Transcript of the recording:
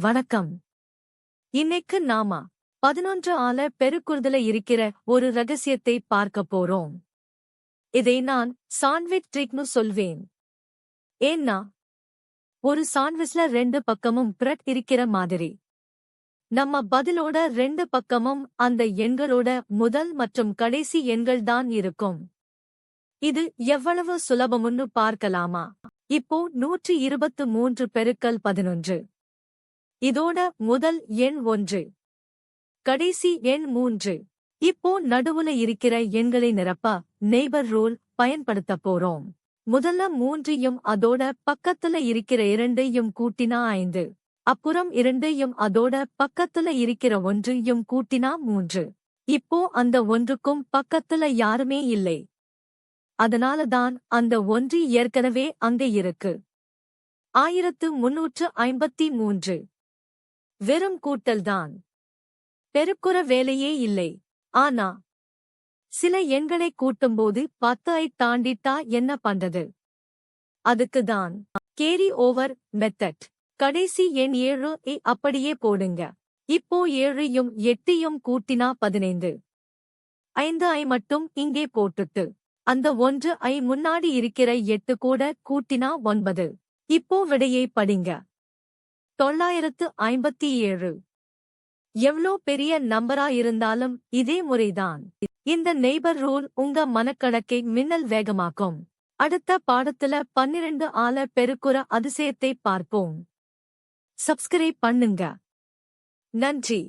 வணக்கம். இன்னைக்கு நாம பதினொன்று ஆல பெருக்குறுதல இருக்கிற ஒரு ரகசியத்தை பார்க்க போறோம். இதை நான் சாண்ட்விச் ட்ரிக்னு சொல்வேன். ஏன்னா ஒரு சாண்ட்விச்ல ரெண்டு பக்கமும் பிரெட் இருக்கிற மாதிரி. நம்ம பதிலோட ரெண்டு பக்கமும் அந்த எண்களோட முதல் மற்றும் கடைசி எண்கள் தான் இருக்கும். இது எவ்வளவு சுலபமுன்னு பார்க்கலாமா? இப்போ நூற்றி இருபத்து மூன்று பெருக்கல் பதினொன்று. இதோட முதல் எண் ஒன்று. கடைசி எண் மூன்று. இப்போ நடுவுல இருக்கிற எண்களை நிரப்ப நெய்பர் ரூல் பயன்படுத்த போறோம். முதல்ல மூன்றையும் அதோட பக்கத்துல இருக்கிற இரண்டையும் கூட்டினா ஐந்து. அப்புறம் இரண்டையும் அதோட பக்கத்துல இருக்கிற ஒன்றையும் கூட்டினா மூன்று. இப்போ அந்த ஒன்றுக்கும் பக்கத்துல யாருமே இல்லை. அதனால தான் அந்த ஒன்று ஏற்கனவே அங்கே இருக்கு. ஆயிரத்து முன்னூற்று ஐம்பத்தி மூன்று. வெறும் கூட்டல்தான். பெருக்குற வேலையே இல்லை. ஆனா சில எண்களை கூட்டும்போது பத்து ஐ தாண்டிட்டா என்ன பண்றது? அதுக்கு தான் கேரி ஓவர் மெத்தட் கடைசி எண் ஏழு அப்படியே போடுங்க. இப்போ ஏழையும் எட்டையும் கூட்டினா பதினைந்து. ஐந்து ஐ மட்டும் இங்கே போட்டுட்டு அந்த ஒன்று ஐ முன்னாடி இருக்கிற எட்டு கூட கூட்டினா ஒன்பது. இப்போ விடையை படிங்க. தொள்ளாயிரத்து ஐம்பத்தி ஏழு. எவ்ளோ பெரிய நம்பரா இருந்தாலும் இதே முறைதான். இந்த நெய்பர் ரூல் உங்க மனக்கணக்கை மின்னல் வேகமாக்கும். அடுத்த பாடத்துல பன்னிரண்டு ஆல பெருக்குற அதிசயத்தை பார்ப்போம். சப்ஸ்கிரைப் பண்ணுங்க. நன்றி.